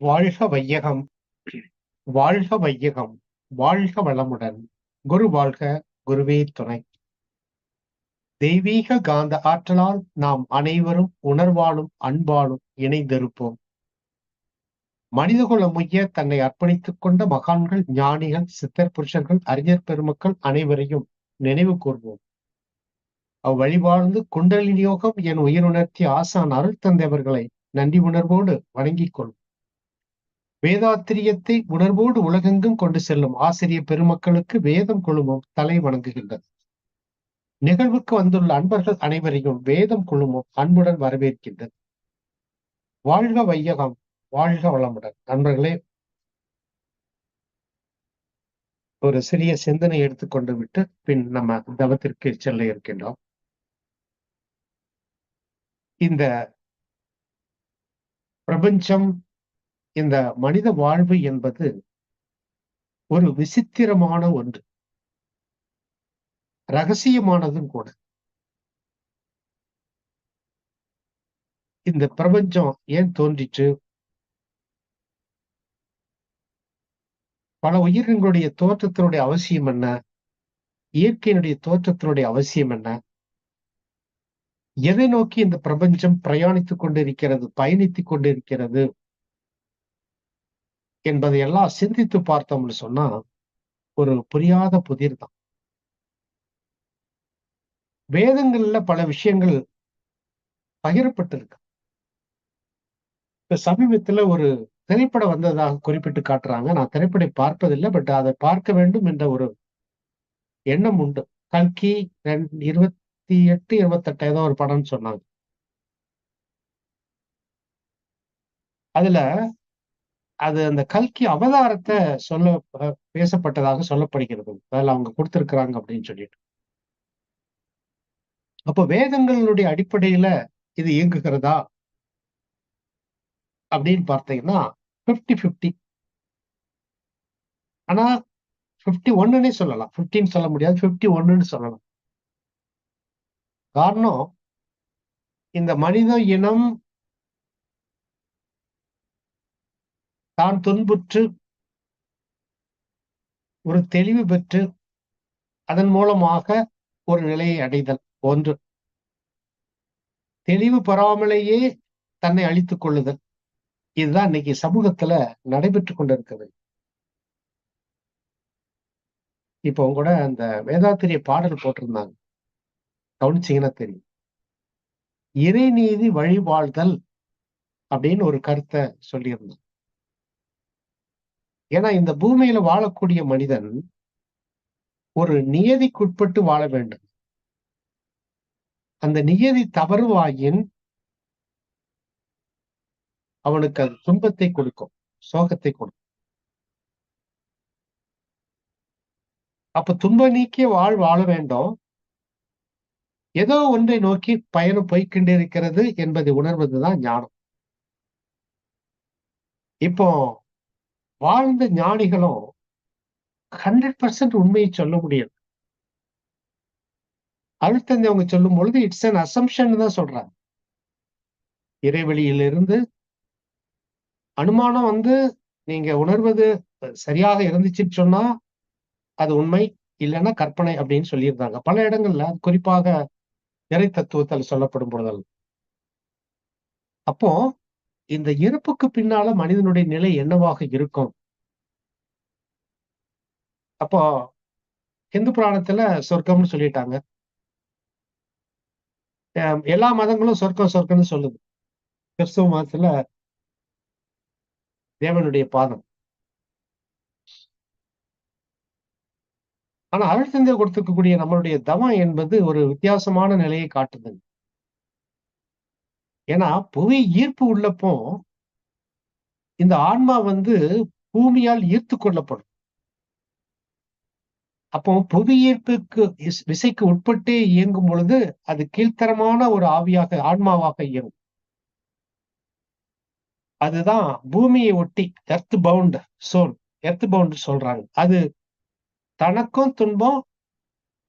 வாழ்க வையகம். வாழ்க வையகம். வாழ்க வளமுடன். குரு வாழ்க குருவே துணை. தெய்வீக காந்த ஆற்றலால் நாம் அனைவரும் உணர்வாலும் அன்பாலும் இணைந்திருப்போம். மனிதகுல முய்ய தன்னை அர்ப்பணித்துக் கொண்ட மகான்கள் ஞானிகள் சித்தர் புருஷர்கள் அறிஞர் பெருமக்கள் அனைவரையும் நினைவு கூர்வோம். அவ்வழிவாழ்ந்து குண்டலின் யோகம் என் உயிருணர்த்திய ஆசான் அருள் தந்தவர்களை நன்றி உணர்வோடு வணங்கிக் கொள்வோம். வேதாத்திரியத்தை உணர்வோடு உலகெங்கும் கொண்டு செல்லும் ஆசிரியர் பெருமக்களுக்கு வேதம் குழுமம் தலை வணங்குகின்றது. நிகழ்வுக்கு வந்துள்ள அன்பர்கள் அனைவரையும் வேதம் குழுமம் அன்புடன் வரவேற்கின்றது வாழ்க வையகம் வாழ்க வளமுடன். நண்பர்களே ஒரு சிறிய சிந்தனை எடுத்துக்கொண்டு விட்டு பின் நம்ம தவத்திற்கு செல்ல இருக்கின்றோம். இந்த பிரபஞ்சம் இந்த மனித வாழ்வு என்பது ஒரு விசித்திரமான ஒன்று. ரகசியமானதும் கூட. இந்த பிரபஞ்சம் ஏன் தோன்றிற்று? பல உயிரினங்களுடைய தோற்றத்தினுடைய அவசியம் என்ன? இயற்கையினுடைய தோற்றத்தினுடைய அவசியம் என்ன? எதை நோக்கி இந்த பிரபஞ்சம் பிரயாணித்துக் கொண்டிருக்கிறது பயணித்துக் கொண்டிருக்கிறது? என்பதை எல்லாம் சிந்தித்து பார்த்தோம்னு சொன்னா ஒரு புரியாத புதிர் தான். வேதங்கள்ல பல விஷயங்கள் பகிரப்பட்டிருக்கு. இப்ப சமீபத்துல ஒரு திரைப்படம் வந்ததாக குறிப்பிட்டு காட்டுறாங்க. நான் திரைப்படம் பார்ப்பதில்லை பட் அதை பார்க்க வேண்டும் என்ற ஒரு எண்ணம் உண்டு. கல்கி இருபத்தி எட்டு இருபத்தெட்டு ஏதோ ஒரு படம்னு சொன்னாங்க. அதுல அது அந்த கல்கி அவதாரத்தை சொல்ல பேசப்பட்டதாக சொல்லப்படுகிறது. அதில் அவங்க கொடுத்திருக்கிறாங்க அப்படின்னு சொல்லிட்டு. அப்போ வேதங்களுடைய அடிப்படையில இது இயங்குகிறதா? அப்படின்னு பார்த்தீங்கன்னா பிப்டி பிப்டி ஆனா பிப்டி ஒன்னுன்னே சொல்லலாம். பிப்டின்னு சொல்ல முடியாது பிப்டி ஒன்னுன்னு சொல்லலாம். காரணம் இந்த மனித இனம் தான் துன்புற்று ஒரு தெளிவு பெற்று அதன் மூலமாக ஒரு நிலையை அடைதல் ஒன்று. தெளிவு பெறாமலேயே தன்னை அழித்துக் கொள்ளுதல். இதுதான் இன்னைக்கு சமூகத்துல நடைபெற்று கொண்டிருக்கிறது. இப்போ கூட அந்த வேதாத்திரிய பாடல் போட்டிருந்தாங்க. கவனிச்சிங்கன்னா தெரியும். இறைநீதி வழிவாழ்தல் அப்படின்னு ஒரு கருத்தை சொல்லியிருந்தாங்க. ஏன்னா இந்த பூமியில வாழக்கூடிய மனிதன் ஒரு நியதிக்குட்பட்டு வாழ வேண்டும். அந்த நியதி தவறுவாயின் அவனுக்கு அது துன்பத்தை கொடுக்கும் சோகத்தை கொடுக்கும். அப்ப துன்ப நீக்கிய வாழ் வாழ வேண்டும். ஏதோ ஒன்றை நோக்கி பயணம் போய்கொண்டிருக்கிறது என்பதை உணர்வதுதான் ஞானம். இப்போ வாழ்ந்த ஞானிகளும் ஹண்ட்ரட் பர்சன்ட் உண்மையை சொல்ல முடியாது அழுத்தந்தை அவங்க சொல்லும் பொழுது இட்ஸ் அன் அசம்ஷன் தான் சொல்றாங்க. இறைவெளியிலிருந்து அனுமானம் வந்து நீங்க உணர்வது சரியாக இருந்துச்சுன்னு சொன்னா அது உண்மை இல்லைன்னா கற்பனை அப்படின்னு சொல்லியிருந்தாங்க. பல இடங்கள்ல குறிப்பாக இறை தத்துவத்தில் சொல்லப்படும் பொழுதல் அப்போ இந்த இறப்புக்கு பின்னால மனிதனுடைய நிலை என்னவாக இருக்கும்? அப்போ இந்து புராணத்துல சொர்க்கம்னு சொல்லிட்டாங்க. எல்லா மதங்களும் சொர்க்கம் சொர்க்கம்னு சொல்லுது. கிறிஸ்துவ மதத்துல தேவனுடைய பாதம். ஆனா அழுத்தந்தை கொடுத்துக்கக்கூடிய நம்மளுடைய தவம் என்பது ஒரு வித்தியாசமான நிலையை காட்டுதுங்க ஏன்னா புவி ஈர்ப்பு உள்ளப்போ இந்த ஆன்மா வந்து பூமியால் ஈர்த்து கொள்ளப்படும். அப்போ புவி ஈர்ப்புக்கு விசைக்கு உட்பட்டே இயங்கும் பொழுது அது கீழ்த்தரமான ஒரு ஆவியாக ஆன்மாவாக இயங்கும். அதுதான் பூமியை ஒட்டி earth bound soul earth bound சொல்றாங்க. அது தனக்கும் துன்பம்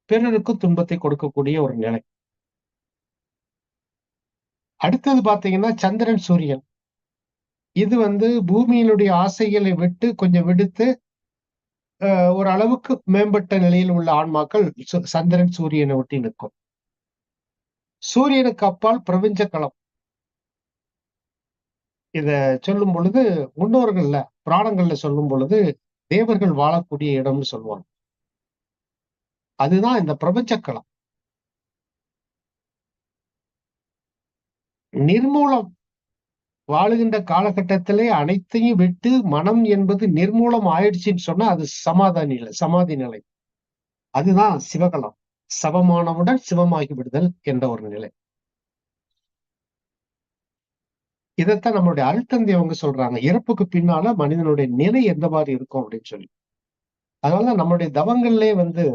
பிறருக்கும் துன்பத்தை கொடுக்கக்கூடிய ஒரு நிலை. அடுத்தது பார்த்தீங்கன்னா சந்திரன் சூரியன். இது வந்து பூமியினுடைய ஆசைகளை விட்டு கொஞ்சம் விடுத்து ஒரு அளவுக்கு மேம்பட்ட நிலையில் உள்ள ஆன்மாக்கள் சந்திரன் சூரியனை ஒட்டி நிற்கும். சூரியனுக்கு அப்பால் பிரபஞ்ச களம். இத சொல்லும் பொழுது முன்னோர்கள்ல புராணங்கள்ல சொல்லும் பொழுது தேவர்கள் வாழக்கூடிய இடம்னு சொல்லுவாங்க அதுதான் இந்த பிரபஞ்ச களம். நிர்மூலம். வாழுகின்ற காலகட்டத்திலே அனைத்தையும் விட்டு மனம் என்பது நிர்மூலம் ஆயிடுச்சுன்னு சொன்னா அது சமாதான நிலை சமாதி நிலை. அதுதான் சிவகலம். சவமானவுடன் சிவமாகி விடுதல் என்ற ஒரு நிலை. இதைத்தான் நம்மளுடைய அழுத்தந்தி அவங்க சொல்றாங்க. இறப்புக்கு பின்னால மனிதனுடைய நிலை எந்த மாதிரி இருக்கும் அப்படின்னு சொல்லி. அதனால நம்மளுடைய தவங்கள்லயே வந்து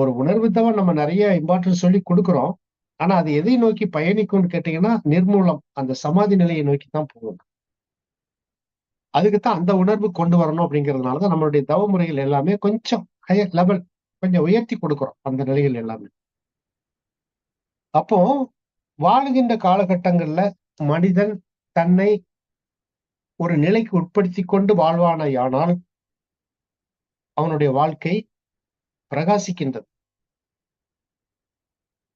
ஒரு உணர்வு தவம் நம்ம நிறைய இம்பார்ட்டன்ஸ் சொல்லி கொடுக்குறோம். ஆனா அது எதை நோக்கி பயணிக்கும்னு கேட்டீங்கன்னா நிர்மூலம் அந்த சமாதி நிலையை நோக்கி தான் போகும். அதுக்குத்தான் அந்த உணர்வு கொண்டு வரணும் அப்படிங்கிறதுனாலதான் நம்மளுடைய தவ முறைகள் எல்லாமே கொஞ்சம் ஹையர் லெவல் கொஞ்சம் உயர்த்தி கொடுக்குறோம் அந்த நிலைகள் எல்லாமே. அப்போ வாழுகின்ற காலகட்டங்கள்ல மனிதன் தன்னை ஒரு நிலைக்கு உட்படுத்தி கொண்டு வாழ்வானாயானால் அவனுடைய வாழ்க்கை பிரகாசிக்கின்றது.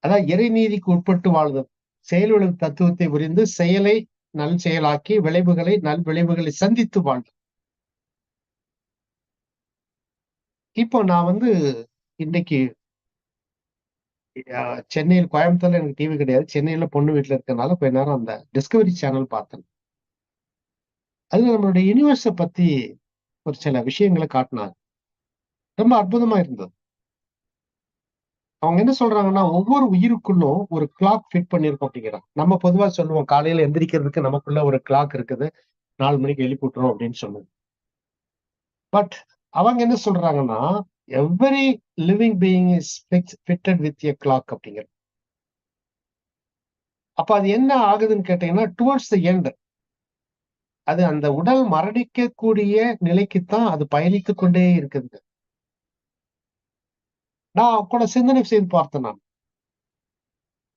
அதான் இறைநீதிக்கு உட்பட்டு வாழ்தல். செயலுள்ள தத்துவத்தை புரிந்து செயலை நல் செயலாக்கி விளைவுகளை நல் விளைவுகளை சந்தித்து வாழ்தல். இப்போ நான் வந்து இன்னைக்கு சென்னையில் கோயம்புத்தூர்ல எனக்கு டிவி கிடையாது. சென்னையில பொண்ணு வீட்டுல இருக்கனால கொஞ்ச நேரம் அந்த டிஸ்கவரி சேனல் பார்த்தேன். அதுல நம்மளுடைய யூனிவர்ஸை பத்தி ஒரு சில விஷயங்களை காட்டினாங்க. ரொம்ப அற்புதமா இருந்தது. அவங்க என்ன சொல்றாங்கன்னா ஒவ்வொரு உயிருக்குள்ளும் ஒரு கிளாக் ஃபிட் பண்ணிருக்கோம் அப்படிங்கிறாங்க. நம்ம பொதுவா சொல்லுவோம் காலையில எந்திரிக்கிறதுக்கு நமக்குள்ள ஒரு கிளாக் இருக்குது. நாலு மணிக்கு எழுப்பிட்டுறோம் அப்படின்னு சொன்னது பட் அவங்க என்ன சொல்றாங்கன்னா every living being is fitted with a clock அப்படிங்கிறது அப்ப அது என்ன ஆகுதுன்னு கேட்டீங்கன்னா டுவர்ட்ஸ் த எண்ட் அது அந்த உடல் மரணிக்கக்கூடிய நிலைக்குத்தான் அது பயணித்து கொண்டே இருக்குதுங்க. நான் கூட சிந்தனை செய்து பார்த்தேன் நான்.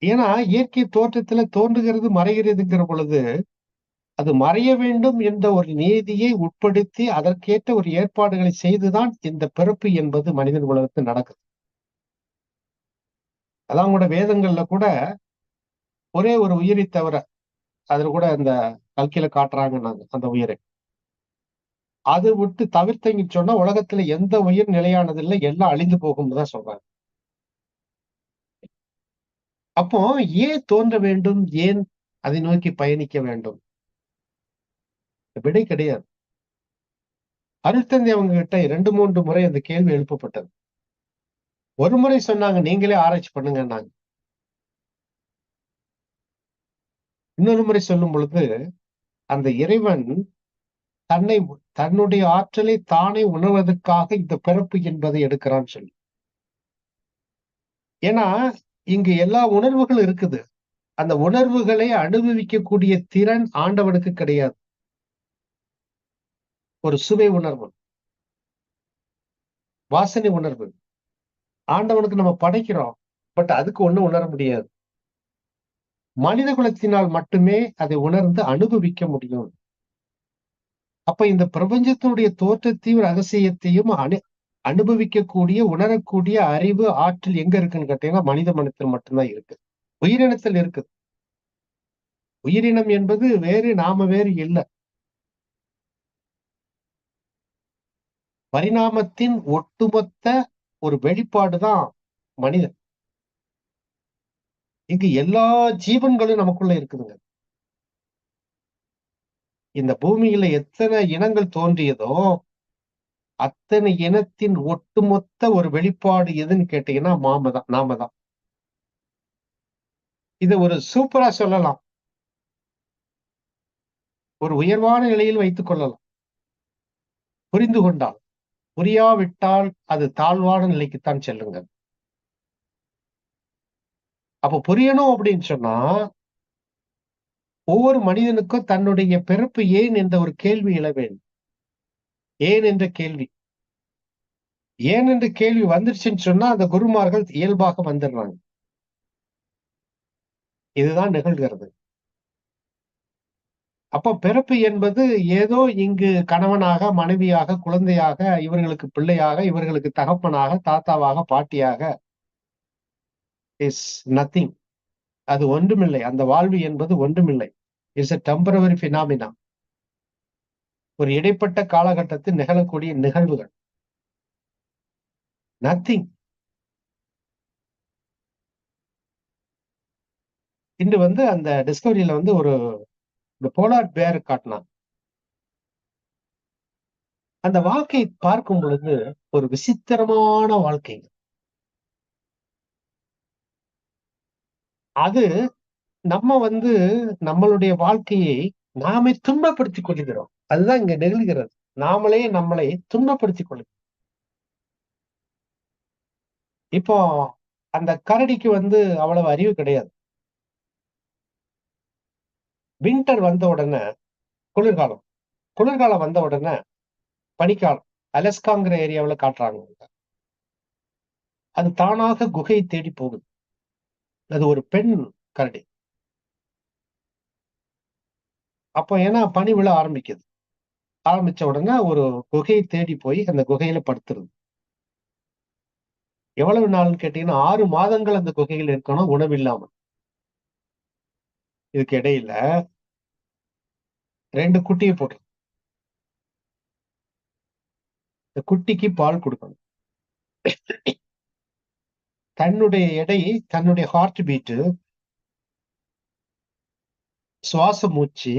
ஏன்னா இயற்கை தோற்றத்துல தோன்றுகிறது மறைகிறதுங்கிற பொழுது அது மறைய வேண்டும் என்ற ஒரு நீதியை உட்படுத்தி அதற்கேற்ற ஒரு ஏற்பாடுகளை செய்துதான் இந்த பிறப்பு என்பது மனிதன் உலகத்தில் நடக்குது. அதான் கூட வேதங்கள்ல கூட ஒரே ஒரு உயிரை தவிர அதுல கூட அந்த கல்கியில காட்டுறாங்க நாங்க அந்த உயிரை. அது விட்டு தவிர்த்தங்க சொன்னா உலகத்துல எந்த உயிர் நிலையானது இல்லை எல்லாம் அழிந்து போகும்னு தான் சொல்றாங்க. அப்போ ஏன் தோன்ற வேண்டும்? ஏன் அதை நோக்கி பயணிக்க வேண்டும்? விடை கிடையாது. அருள்தந்தி அவங்க கிட்ட இரண்டு மூன்று முறை அந்த கேள்வி எழுப்பப்பட்டது. ஒரு முறை சொன்னாங்க நீங்களே ஆராய்ச்சி பண்ணுங்கன்னாங்க. இன்னொரு முறை சொல்லும் பொழுது அந்த இறைவன் தன்னை தன்னுடைய ஆற்றலை தானே உணர்வதற்காக இந்த பிறப்பு என்பதை எடுக்கிறான்னு சொல்லி. ஏன்னா இங்கு எல்லா உணர்வுகளும் இருக்குது. அந்த உணர்வுகளை அனுபவிக்கக்கூடிய திறன் ஆண்டவனுக்கு கிடையாது. ஒரு சுவை உணர்வு. வாசனை உணர்வு. ஆண்டவனுக்கு நம்ம படைக்கிறோம் பட் அதுக்கு ஒண்ணும் உணர முடியாது. மனித குலத்தினால் மட்டுமே அதை உணர்ந்து அனுபவிக்க முடியும். அப்ப இந்த பிரபஞ்சத்தினுடைய தோற்றத்தையும் ரகசியத்தையும் அனு அனுபவிக்கக்கூடிய உணரக்கூடிய அறிவு ஆற்றல் எங்க இருக்குன்னு கேட்டீங்கன்னா மனித மனத்தில் மட்டும்தான் இருக்கு. உயிரினத்தில் இருக்குது உயிரினம் என்பது வேறு நாம வேறு இல்லை. பரிணாமத்தின் ஒட்டுமொத்த ஒரு வெளிப்பாடுதான் மனிதன். இங்கு எல்லா ஜீவன்களும் நமக்குள்ள இருக்குதுங்க. இந்த பூமியில எத்தனை இனங்கள் தோன்றியதோ அத்தனை இனத்தின் ஒட்டுமொத்த ஒரு வெளிப்பாடு எதுன்னு கேட்டீங்கன்னா மாம தான் நாம தான் இது ஒரு சூப்பரா சொல்லலாம். ஒரு உயர்வான நிலையில் வைத்துக் கொள்ளலாம். புரிந்து கொண்டால் புரியாவிட்டால் அது தாழ்வான நிலைக்குத்தான் செல்லுங்க அப்ப புரியணும் அப்படின்னு சொன்னா ஒவ்வொரு மனிதனுக்கும் தன்னுடைய பிறப்பு ஏன் என்ற ஒரு கேள்வி எழ வேண்டும். ஏன் என்ற கேள்வி. ஏன் என்ற கேள்வி வந்துருச்சுன்னு சொன்னா அந்த குருமார்கள் இயல்பாக வந்துடுறாங்க. இதுதான் நிகழ்கிறது. அப்போ பிறப்பு என்பது ஏதோ இங்கு கணவனாக மனைவியாக குழந்தையாக இவர்களுக்கு பிள்ளையாக இவர்களுக்கு தகப்பனாக தாத்தாவாக பாட்டியாக இஸ் நத்திங் அது ஒன்றுமில்லை. அந்த வாழ்வு என்பது ஒன்றுமில்லை. இட்ஸ் எ டெம்பரவரி பினாமினா ஒரு இடைப்பட்ட காலகட்டத்தில் நிகழக்கூடிய நிகழ்வுகள். நத்திங் இன்று வந்து அந்த டிஸ்கவரியில வந்து ஒரு போலார் பேர் காட்டினான் அந்த வாழ்க்கையை பார்க்கும் பொழுது ஒரு விசித்திரமான வாழ்க்கை அது நம்ம வந்து நம்மளுடைய வாழ்க்கையை நாமே துன்பப்படுத்திக் கொள்கிறோம் அதுதான் இங்க நிகழ்கிறது. நாமளே நம்மளை துன்பப்படுத்திக் கொள்கிறோம் இப்போ அந்த கரடிக்கு வந்து அவ்வளவு அறிவு கிடையாது. வின்டர் வந்த உடனே குளிர்காலம். குளிர்காலம் வந்த உடனே பனிக்காலம். அலஸ்காங்கிற ஏரியாவில் காட்டுறாங்க. அது தானாக குகையை தேடி போகுது. அது ஒரு பெண் கரடி. அப்போ ஏன்னா பனி விழ ஆரம்பிக்குது. ஆரம்பிச்ச உடனே ஒரு குகையை தேடி போய் அந்த குகையில படுத்துருது. எவ்வளவு நாள்னு கேட்டீங்கன்னா ஆறு மாதங்கள் அந்த குகையில் இருக்கணும் உணவு இல்லாமல். இதுக்கு இடையில ரெண்டு குட்டியை போட்டு. இந்த குட்டிக்கு பால் கொடுக்கணும். தன்னுடைய எடை தன்னுடைய ஹார்ட் பீட்டு சுவாச மூச்சு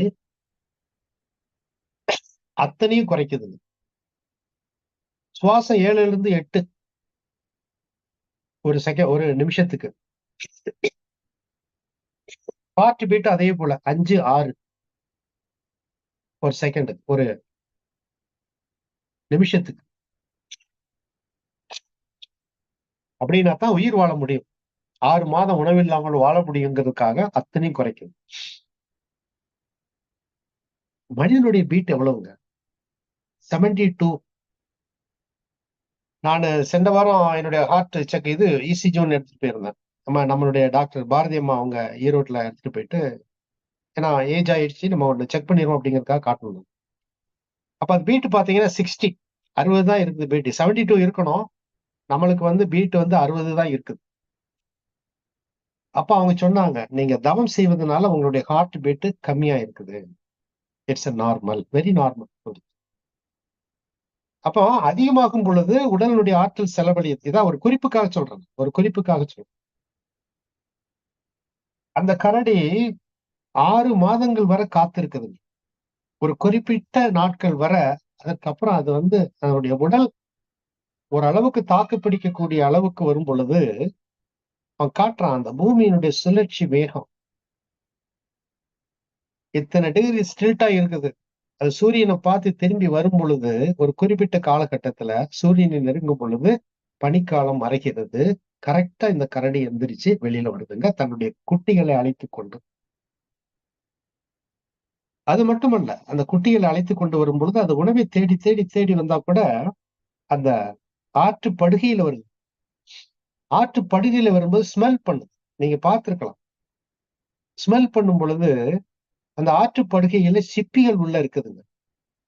அத்தனையும் குறைக்குது. சுவாசம் ஏழுல இருந்து எட்டு ஒரு செகண்ட் ஒரு நிமிஷத்துக்கு. ஹார்ட் பீட் அதே போல அஞ்சு ஆறு. ஒரு செகண்ட் ஒரு நிமிஷத்துக்கு. அப்படின்னா தான் உயிர் வாழ முடியும். ஆறு மாதம் உணவில்லாமல் வாழ முடியுங்கிறதுக்காக அத்தனையும் குறைக்கும். மனிதனுடைய பீட் எவ்வளவுங்க? செவன்டி டூ நான் சென்ற வாரம் என்னுடைய ஹார்ட் செக் இது இசிஜோன்னு எடுத்துட்டு போயிருந்தேன். நம்ம நம்மளுடைய டாக்டர் பாரதி அம்மா அவங்க ஈரோட்டில் எடுத்துட்டு போயிட்டு ஏன்னா ஏஜ் ஆயிடுச்சு நம்ம ஒன்று செக் பண்ணிடுவோம் அப்படிங்கிறதுக்காக காட்டணும் அப்போ அது பீட்டு பார்த்தீங்கன்னா சிக்ஸ்டி அறுபது தான் இருக்குது பீட்டு செவன்டி டூ இருக்கணும். நம்மளுக்கு வந்து பீட் வந்து அறுபது தான் இருக்குது. அப்ப அவங்க சொன்னாங்க நீங்க தவம் செய்வதனால உங்களுடைய ஹார்ட் பீட் கம்மியா இருக்குது. It's a normal very normal அப்போ அதிகமாகும் பொழுது உடலுடைய ஆற்றல் செலவழியது இதான் ஒரு குறிப்புக்காக சொல்றேன் ஒரு குறிப்புக்காக சொல்றேன். அந்த கரடி ஆறு மாதங்கள் வரை காத்திருக்குது. ஒரு குறிப்பிட்ட நாட்கள் வர அதற்கப்புறம் அது வந்து அதனுடைய உடல் ஓரளவுக்கு தாக்கு பிடிக்கக்கூடிய அளவுக்கு வரும் பொழுது அவன் காட்டுறான் அந்த பூமியினுடைய சுழற்சி வேகம். இத்தனை டிகிரி ஸ்டில்ட்டா இருக்குது. அது சூரியனை பார்த்து திரும்பி வரும் பொழுது ஒரு குறிப்பிட்ட காலகட்டத்துல சூரியனை நெருங்கும் பொழுது பனிக்காலம் மறைகிறது கரெக்டா இந்த கரடி எந்திரிச்சு வெளியில வருதுங்க. தன்னுடைய குட்டிகளை அழைத்து கொண்டு. அது மட்டுமல்ல அந்த குட்டிகளை அழைத்து கொண்டு வரும் பொழுது அது உணவை தேடி தேடி தேடி வந்தா கூட அந்த ஆற்று படுகையில வருது. ஆற்று படுகையில வரும்போது ஸ்மெல் பண்ணுது. நீங்க பார்த்துருக்கலாம். ஸ்மெல் பண்ணும் பொழுது அந்த ஆற்று படுகையில சிப்பிகள் உள்ள இருக்குதுங்க.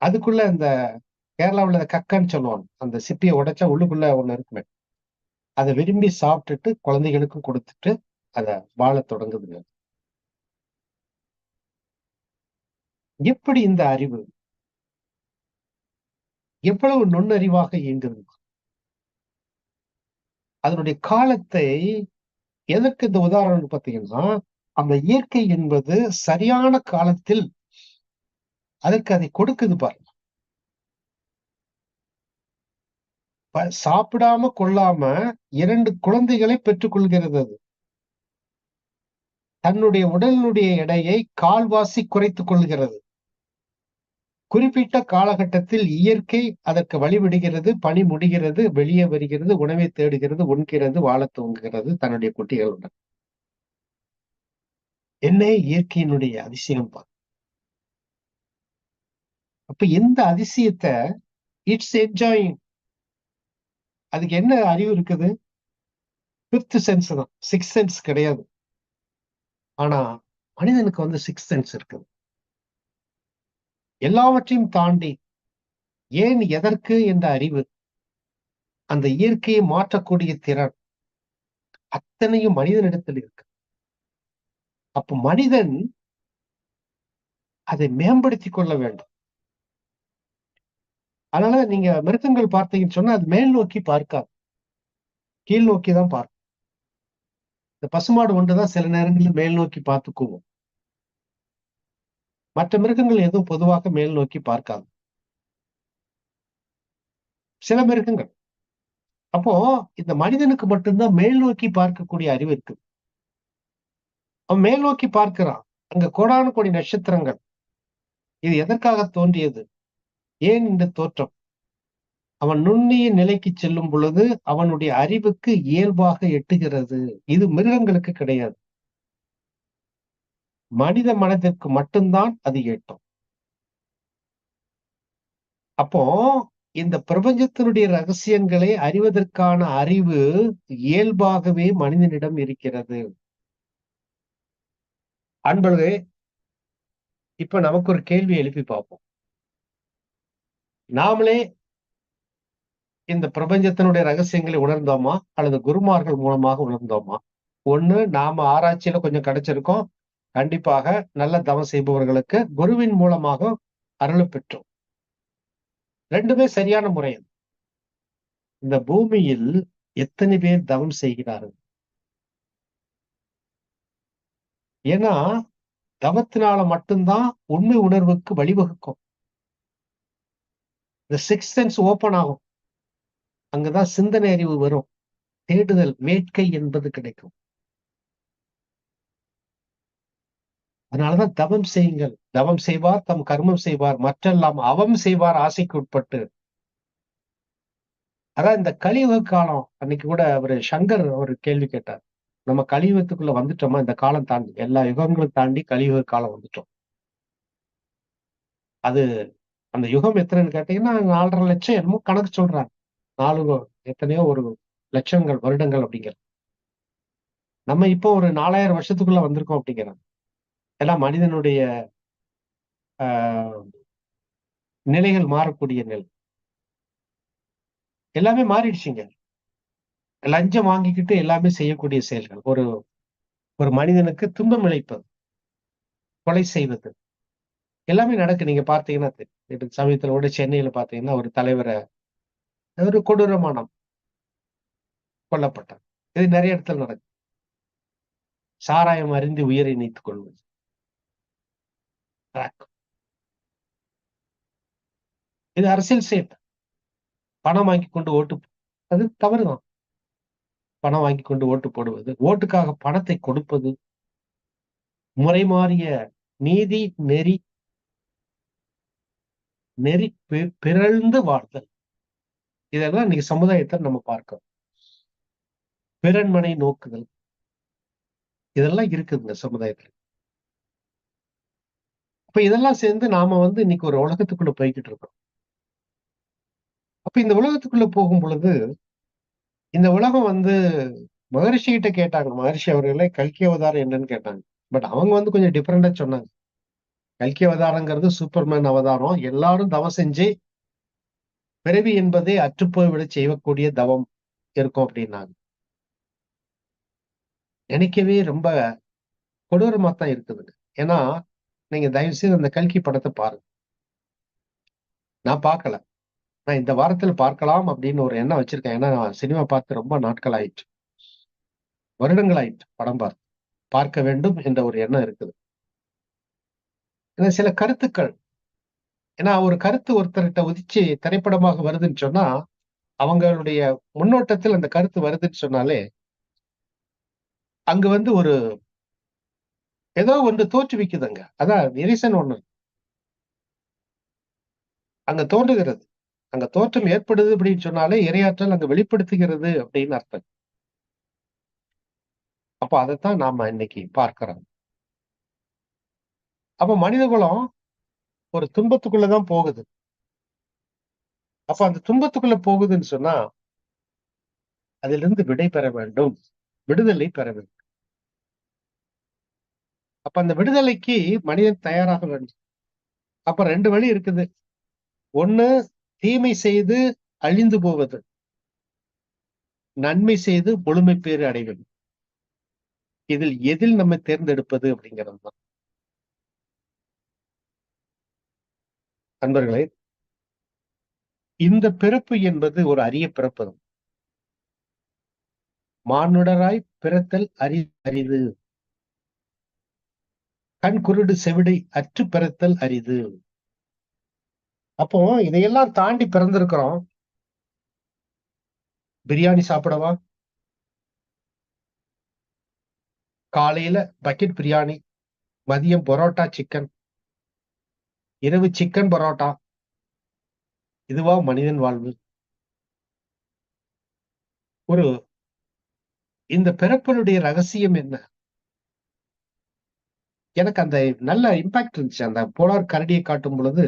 அதுக்குள்ள அந்த கேரளாவுல கக்கன்னு சொல்லுவாங்க. அந்த சிப்பியை உடைச்சா உள்ளுக்குள்ள ஒண்ணு இருக்குமே. அதை விரும்பி சாப்பிட்டுட்டு குழந்தைகளுக்கும் கொடுத்துட்டு அதை வாழ தொடங்குதுங்க. எப்படி இந்த அறிவு? எவ்வளவு நுண்ணறிவாக இயங்குது அதனுடைய காலத்தை எதற்கு இந்த உதாரணம் பார்த்தீங்கன்னா அந்த இயற்கை என்பது சரியான காலத்தில் அதற்கு அதை கொடுக்குது பாருங்க. சாப்பிடாம கொள்ளாம இரண்டு குழந்தைகளை பெற்றுக்கொள்கிறது அது. தன்னுடைய உடலினுடைய எடையை கால்வாசி குறைத்துக் கொள்கிறது. குறிப்பிட்ட காலகட்டத்தில் இயற்கை அதற்கு வழிவிடுகிறது பணி முடிகிறது வெளியே வருகிறது உணவை தேடுகிறது உண்கிறது வாழ துவங்குகிறது தன்னுடைய குட்டிகளுடன். என்ன இயற்கையினுடைய அதிசயம் பா அப்ப இந்த அதிசயத்தை இட்ஸ் என்ஜாயிங் அதுக்கு என்ன அறிவு இருக்குது? பிப்த் சென்ஸ் தான். சிக்ஸ் சென்ஸ் கிடையாது. ஆனா மனிதனுக்கு வந்து சிக்ஸ் சென்ஸ் இருக்குது. எல்லாவற்றையும் தாண்டி ஏன் எதற்கு என்ற அறிவு அந்த இயற்கையை மாற்றக்கூடிய திறன் அத்தனையும் மனிதனிடத்தில் இருக்கு. அப்ப மனிதன் அதை மேம்படுத்திக் கொள்ள வேண்டும். அதனால நீங்க மிருகங்கள் பார்த்தீங்கன்னு சொன்னா அது மேல் நோக்கி பார்க்காது. கீழ் நோக்கி தான் பார்க்கும். இந்த பசுமாடு ஒன்றுதான் சில நேரங்களில் மேல் நோக்கி பார்த்துக்குவோம். மற்ற மிருகங்கள் எதுவும் பொதுவாக மேல் நோக்கி பார்க்காது. சில மிருகங்கள். அப்போ இந்த மனிதனுக்கு மட்டும்தான் மேல் நோக்கி பார்க்கக்கூடிய அறிவு இருக்கு. அவன் மேல் நோக்கி பார்க்கிறான். அங்க கோடான கோடி நட்சத்திரங்கள். இது எதற்காக தோன்றியது? ஏன் இந்த தோற்றம்? அவன் நுண்ணிய நிலைக்கு செல்லும் பொழுது அவனுடைய அறிவுக்கு இயல்பாக எட்டுகிறது. இது மிருகங்களுக்கு கிடையாது. மனித மனதிற்கு மட்டும்தான் அது எட்டும் அப்போ இந்த பிரபஞ்சத்தினுடைய ரகசியங்களை அறிவதற்கான அறிவு இயல்பாகவே மனிதனிடம் இருக்கிறது. அன்பழகே இப்ப நமக்கு ஒரு கேள்வி எழுப்பி பார்ப்போம். நாமளே இந்த பிரபஞ்சத்தினுடைய ரகசியங்களை உணர்ந்தோமா? அல்லது குருமார்கள் மூலமாக உணர்ந்தோமா? ஒண்ணு நாம ஆராய்ச்சியில கொஞ்சம் கிடைச்சிருக்கோம். கண்டிப்பாக நல்ல தவம் செய்பவர்களுக்கு குருவின் மூலமாக அருள் பெற்றோம். ரெண்டுமே சரியான முறை இந்த பூமியில் எத்தனை பேர் தவம் செய்கிறார்கள்? ஏன்னா தவத்தினால மட்டும்தான் உண்மை உணர்வுக்கு வழிவகுக்கும். இந்த சிக்ஸ் சென்ஸ் ஓபன் ஆகும். அங்கதான் சிந்தனை அறிவு வரும். தேடுதல் வேட்கை என்பது கிடைக்கும். அதனாலதான் தவம் செய்யுங்கள். தவம் செய்வார் தம் கர்மம் செய்வார். மற்றெல்லாம் அவம் செய்வார் ஆசைக்கு உட்பட்டு. அதான் இந்த கலியுக காலம். அன்னைக்கு கூட அவரு சங்கர் ஒரு கேள்வி கேட்டார். நம்ம கலியுகத்துக்குள்ள வந்துட்டோமா? இந்த காலம் தாண்டி. எல்லா யுகங்களும் தாண்டி கலியுக காலம் வந்துட்டோம். அது அந்த யுகம் எத்தனைன்னு கேட்டீங்கன்னா நாலரை லட்சம் என்னமோ கணக்கு சொல்றாங்க. நாலு எத்தனையோ ஒரு லட்சங்கள் வருடங்கள் அப்படிங்கிறது நம்ம இப்போ ஒரு நாலாயிரம் வருஷத்துக்குள்ள வந்திருக்கோம் அப்படிங்கிறாங்க எல்லாம் மனிதனுடைய நிலைகள் மாறக்கூடிய நிலை. எல்லாமே மாறிடுச்சுங்க. லஞ்சம் வாங்கிக்கிட்டு எல்லாமே செய்யக்கூடிய செயல்கள். ஒரு ஒரு மனிதனுக்கு துன்பம் இழைப்பது கொலை செய்வது எல்லாமே நடக்கு. நீங்க பார்த்தீங்கன்னா சமயத்துல கூட சென்னையில பாத்தீங்கன்னா ஒரு தலைவரை ஒரு கொடூரமானம் கொல்லப்பட்டார். இது நிறைய இடத்துல நடக்கும் சாராயம் அறிந்து உயிரை நீத்துக் கொள்வது. இது அரசியல் சேட் பணம் வாங்கி கொண்டு ஓட்டு அது தவறுதான். பணம் வாங்கி கொண்டு ஓட்டு போடுவது ஓட்டுக்காக பணத்தை கொடுப்பது முறை மாறிய நீதி நெறி நெறி பிறழ்ந்து வாழ்தல். இதெல்லாம் இன்னைக்கு சமுதாயத்தை நம்ம பார்க்கிறோம். பிறன்மனை நோக்குதல். இதெல்லாம் இருக்குதுங்க சமுதாயத்துல. அப்ப இதெல்லாம் சேர்ந்து நாம வந்து இன்னைக்கு ஒரு உலகத்துக்குள்ள போய்கிட்டு இருக்கோம். அப்ப இந்த உலகத்துக்குள்ள போகும் பொழுது இந்த உலகம் வந்து மகரிஷி கிட்ட கேட்டாங்க. மகரிஷி அவர்களை கல்கி அவதாரம் என்னன்னு கேட்டாங்க. பட் அவங்க வந்து கொஞ்சம் டிஃப்ரெண்டா சொன்னாங்க. கல்கி அவதாரங்கிறது சூப்பர்மேன் அவதாரம். எல்லாரும் தவம் செஞ்சு பிறவி என்பதை அற்றுப்போய் விட செய்யக்கூடிய தவம் இருக்கும் அப்படின்னாங்க. நினைக்கவே ரொம்ப கொடூரமா தான் இருக்குதுங்க. ஏன்னா நீங்க தயவு செய்து அந்த கல்கி படத்தை பாருங்க. நான் பார்க்கல. நான் இந்த வாரத்தில் பார்க்கலாம் அப்படின்னு ஒரு எண்ணம் வச்சிருக்கேன். ஏன்னா நான் சினிமா பார்த்து ரொம்ப நாட்கள் ஆயிடுச்சு வருடங்கள் ஆயிடுச்சு படம் பார்த்து. பார்க்க வேண்டும் என்ற ஒரு எண்ணம் இருக்குது. ஏன்னா சில கருத்துக்கள். ஏன்னா ஒரு கருத்து ஒருத்தர்கிட்ட உதிச்சு திரைப்படமாக வருதுன்னு சொன்னா அவங்களுடைய முன்னோட்டத்தில் அந்த கருத்து வருதுன்னு சொன்னாலே அங்க வந்து ஒரு ஏதோ ஒன்று தோற்றுவிக்குதுங்க. அதான் எரிசன் ஒண்ணு. அங்க தோன்றுகிறது. அங்க தோற்றம் ஏற்படுது அப்படின்னு சொன்னாலே இரையாற்றல் அங்க வெளிப்படுத்துகிறது அப்படின்னு அர்த்தம். அப்ப அதைத்தான் நாம இன்னைக்கு பார்க்கிறோம். அப்ப மனித குலம் ஒரு துன்பத்துக்குள்ளதான் போகுது. அப்ப அந்த துன்பத்துக்குள்ள போகுதுன்னு சொன்னா அதிலிருந்து விடை பெற வேண்டும். விடுதலை பெற வேண்டும். அப்ப அந்த விடுதலைக்கு மனிதன் தயாராக வேண்டும். அப்ப ரெண்டு வழி இருக்குது. ஒண்ணு தீமை செய்து அழிந்து போவது. நன்மை செய்து முழுமை பேறு அடைவது. இதில் எதில் நம்ம தேர்ந்தெடுப்பது அப்படிங்கிறது தான். நண்பர்களே இந்த பிறப்பு என்பது ஒரு அரிய பிறப்பு. மானுடராய் பிறத்தல் அரி அரிது. கண் குருடு செவிடை அற்று பிறத்தல் அரிது. அப்போ இதையெல்லாம் தாண்டி பிறந்திருக்கிறோம். பிரியாணி சாப்பிடவா? காலையில பக்கெட் பிரியாணி மதியம் பரோட்டா சிக்கன் இரவு சிக்கன் பரோட்டா. இதுவா மனிதன் வாழ்வு. ஒரு இந்த பிறப்பினுடைய ரகசியம் என்ன? எனக்கு அந்த நல்ல இம்பாக்ட் இருந்துச்சு. அந்த போலார் கரடியை காட்டும் பொழுது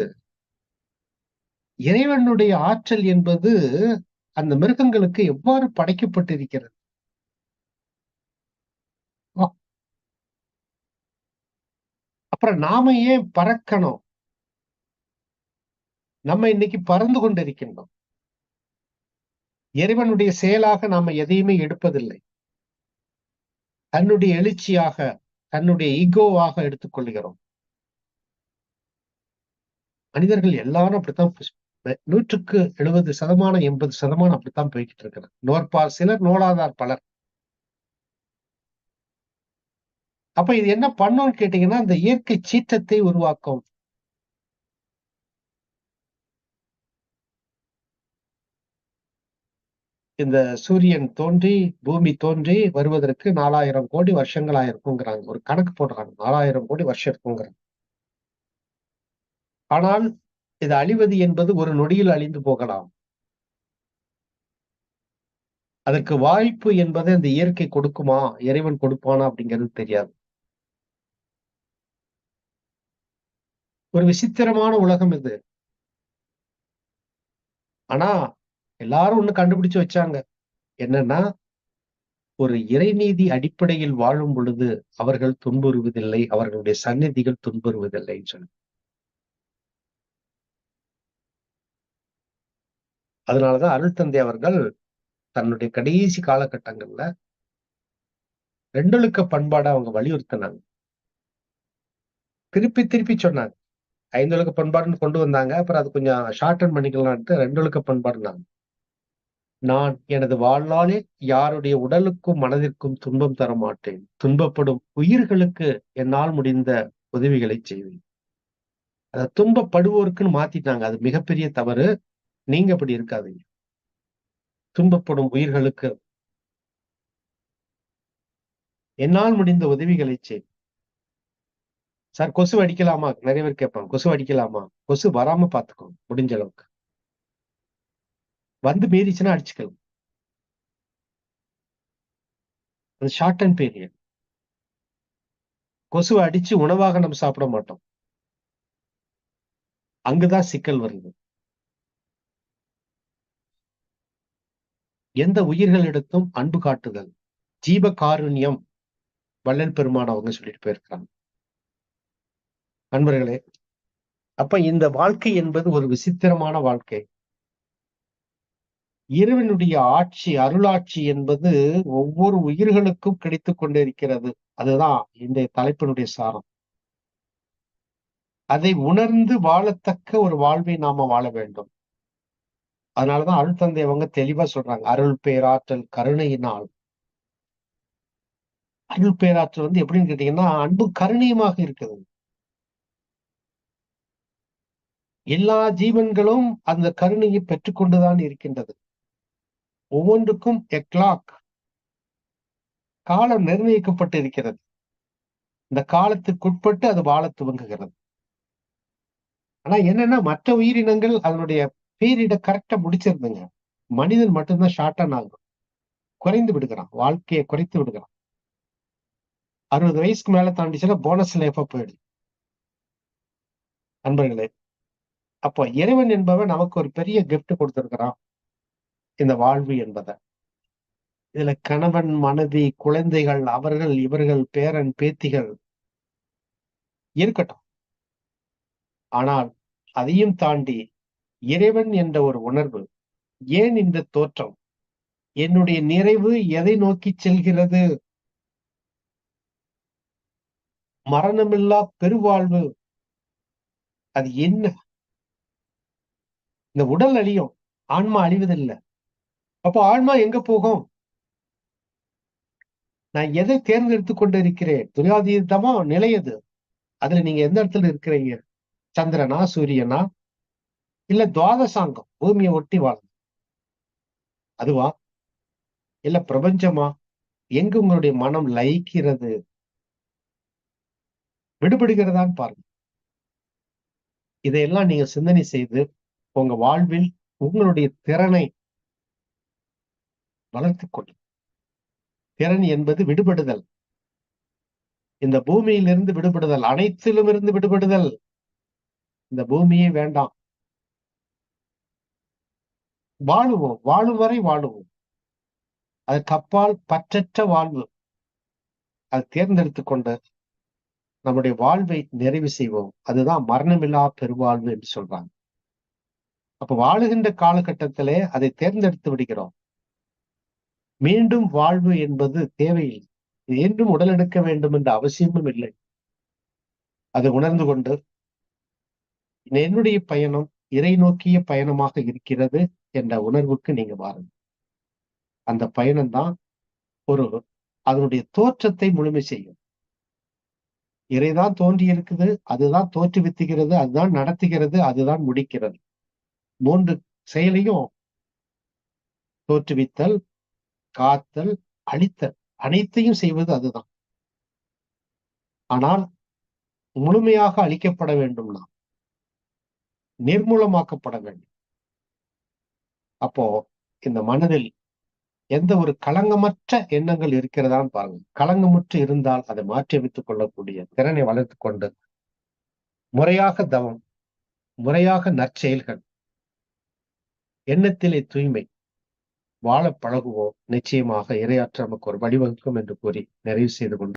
இறைவனுடைய ஆற்றல் என்பது அந்த மிருகங்களுக்கு எவ்வாறு படைக்கப்பட்டிருக்கிறது? அப்புறம் நாம ஏன் பறக்கணும்? நம்ம இன்னைக்கு பறந்து கொண்டிருக்கின்றோம். இறைவனுடைய செயலாக நாம எதையுமே எடுப்பதில்லை. தன்னுடைய எழுச்சியாக தன்னுடைய ஈகோவாக எடுத்துக்கொள்கிறோம். மனிதர்கள் எல்லாரும் அப்படித்தான் நூற்றுக்கு எழுபது சதமானம் எண்பது சதமானம் அப்படித்தான் போய்கிட்டு இருக்கிறார் நோற்பார் சிலர் நோலாதார் பலர். அப்ப இது என்ன பண்ணும்னு கேட்டீங்கன்னா இந்த இயற்கை சீற்றத்தை உருவாக்கும். இந்த சூரியன் தோன்றி பூமி தோன்றி வருவதற்கு நாலாயிரம் கோடி வருஷங்கள் ஆயிருக்குங்கிறாங்க ஒரு கணக்கு போடுறாங்க. நாலாயிரம் கோடி வருஷம் இருக்குங்கிறாங்க ஆனால் இது அழிவது என்பது ஒரு நொடியில் அழிந்து போகலாம். அதற்கு வாய்ப்பு என்பதை இந்த இயற்கை கொடுக்குமா? இறைவன் கொடுப்பானா அப்படிங்கிறது தெரியாது. ஒரு விசித்திரமான உலகம் இது. ஆனா எல்லாரும் ஒண்ணு கண்டுபிடிச்சு வச்சாங்க. என்னன்னா ஒரு இறைநீதி அடிப்படையில் வாழும் பொழுது அவர்கள் துன்புறுவதில்லை அவர்களுடைய சந்நிதிகள் துன்புறுவதில்லைன்னு சொல்லி. அதனாலதான் அருள் தந்தை அவர்கள் தன்னுடைய கடைசி காலகட்டங்கள்ல ரெண்டொழுக்க பண்பாடை அவங்க வலியுறுத்தினாங்க. திருப்பி திருப்பி சொன்னாங்க. ஐந்தொழுக்க பண்பாடுன்னு கொண்டு வந்தாங்க. அப்புறம் அது கொஞ்சம் ஷார்டன் பண்ணிக்கலாம்ட்டு ரெண்டொழுக்க பண்பாடுனாங்க. நான் எனது வாழ்நாளில் யாருடைய உடலுக்கும் மனதிற்கும் துன்பம் தர மாட்டேன் துன்பப்படும் உயிர்களுக்கு என்னால் முடிந்த உதவிகளை செய்வேன். அதை துன்பப்படுவோருக்குன்னு மாத்திட்டாங்க. அது மிகப்பெரிய தவறு. நீங்க அப்படி இருக்காதீங்க. துன்பப்படும் உயிர்களுக்கு என்னால் முடிந்த உதவிகளை செய். சார் கொசு அடிக்கலாமா? நிறைய பேர் கேட்பாங்க. கொசு அடிக்கலாமா? கொசு வராம பாத்துக்கோ முடிஞ்ச அளவுக்கு. வந்து மீறிச்சுன்னா அடிச்சுக்கலாம். அது ஷார்ட் அண்ட் பீரியட் கொசுவை அடிச்சு உணவாக நம்ம சாப்பிட மாட்டோம். அங்குதான் சிக்கல் வருது. எந்த உயிர்களிடத்தும் அன்பு காட்டுதல். ஜீவ காருண்யம் வள்ளல் பெருமான் அவங்க சொல்லிட்டு போயிருக்கிறாங்க நண்பர்களே அப்ப இந்த வாழ்க்கை என்பது ஒரு விசித்திரமான வாழ்க்கை. இறைவனுடைய ஆட்சி அருளாட்சி என்பது ஒவ்வொரு உயிர்களுக்கும் கிடைத்து கொண்டிருக்கிறது. அதுதான் இந்த தலைப்பினுடைய சாரம். அதை உணர்ந்து வாழத்தக்க ஒரு வாழ்வை நாம வாழ வேண்டும். அதனாலதான் அருள் தந்தை அவங்க தெளிவா சொல்றாங்க. அருள் பேராற்றல் கருணையினால். அருள் பேராற்றல் வந்து எப்படின்னு கேட்டீங்கன்னா அன்பு கருணையமாக இருக்குது. எல்லா ஜீவன்களும் அந்த கருணையை பெற்றுக்கொண்டுதான் இருக்கின்றது. ஒவ்வொன்றுக்கும் எ கிளாக் காலம் நிர்ணயிக்கப்பட்டு இருக்கிறது இந்த காலத்துக்குட்பட்டு அது வாழ துவங்குகிறது. ஆனா என்னன்னா மற்ற உயிரினங்கள் அதனுடைய பேரிட கரெக்டா முடிச்சிருந்துங்க. மனிதன் மட்டும்தான் ஷார்டன் ஆகும் குறைந்து விடுகிறான். வாழ்க்கையை குறைத்து விடுகிறான். அறுபது வயசுக்கு மேல தாண்டிச்சுன்னா போனஸ் லைஃபா போயிடுது. நண்பர்களே அப்போ இறைவன் என்பவன் நமக்கு ஒரு பெரிய கிஃப்ட் கொடுத்திருக்கிறான். இந்த வாழ்வு என்பதை. இதுல கணவன் மனைவி குழந்தைகள் அவர்கள் இவர்கள் பேரன் பேத்திகள் இருக்கட்டும். ஆனால் அதையும் தாண்டி இறைவன் என்ற ஒரு உணர்வு ஏன் இந்த தோற்றம்? என்னுடைய நிறைவு எதை நோக்கி செல்கிறது? மரணமில்லா பெருவாழ்வு அது என்ன? இந்த உடல் அழியும் ஆன்மா அழிவதில்லை. அப்போ ஆன்மா எங்க போகும்? நான் எதை தேர்ந்தெடுத்து கொண்டு இருக்கிறேன் துரியாதீதமா நிலையது அதுல நீங்க எந்த இடத்துல இருக்கிறீங்க? சந்திரனா சூரியனா? இல்ல துவாதசாங்கம் பூமியை ஒட்டி வாழ்ந்து அதுவா? இல்ல பிரபஞ்சமா? எங்க உங்களுடைய மனம் லயிக்கிறது? விடுபடுகிறதான்னு பாருங்க. இதையெல்லாம் நீங்க சிந்தனை செய்து உங்க வாழ்வில் உங்களுடைய திறனை வளர்த்துக் கொள்ளும் திறன் என்பது விடுபடுதல். இந்த பூமியிலிருந்து விடுபடுதல் அனைத்திலும் இருந்து விடுபடுதல். இந்த பூமியே வேண்டாம். வாழுவோம் வாழும் வரை வாழுவோம். அது கப்பால் பற்றற்ற வாழ்வு. அது தேர்ந்தெடுத்துக் கொண்டு நம்முடைய வாழ்வை நிறைவு செய்வோம். அதுதான் மரணமில்லா பெருவாழ்வு என்று சொல்றாங்க. அப்ப வாழுகின்ற காலகட்டத்திலே அதை தேர்ந்தெடுத்து விடுகிறோம். மீண்டும் வாழ்வு என்பது தேவையில்லை. என்றும் உடல் எடுக்க வேண்டும் என்ற அவசியமும் இல்லை. அதை உணர்ந்து கொண்டு என்னுடைய பயணம் இறை நோக்கிய பயணமாக இருக்கிறது என்ற உணர்வுக்கு நீங்க வாருங்க அந்த பயணம்தான் ஒரு அதனுடைய தோற்றத்தை முழுமை செய்யும். இறைதான் தோன்றி இருக்குது அதுதான் தோற்றுவித்துகிறது அதுதான் நடத்துகிறது அதுதான் முடிக்கிறது. மூன்று செயலையும் தோற்றுவித்தல் காத்தல் அழித்தல் அனைத்தையும் செய்வது அதுதான். ஆனால் முழுமையாக அழிக்கப்பட வேண்டும் நாம். நிர்மூலமாக்கப்பட வேண்டும். அப்போ இந்த மனதில் எந்த ஒரு களங்கமற்ற எண்ணங்கள் இருக்கிறதான்னு பாருங்க களங்கமுற்று இருந்தால் அதை மாற்றி அமைத்துக் கொள்ளக்கூடிய திறனை வளர்த்துக் கொண்டு முறையாக தவம் முறையாக நற்செயல்கள் எண்ணத்திலே தூய்மை வாழ பழகுவோம். நிச்சயமாக இரையாற்ற நமக்கு ஒரு வழிவகுக்கும் என்று கூறி நிறைவு செய்து கொண்டு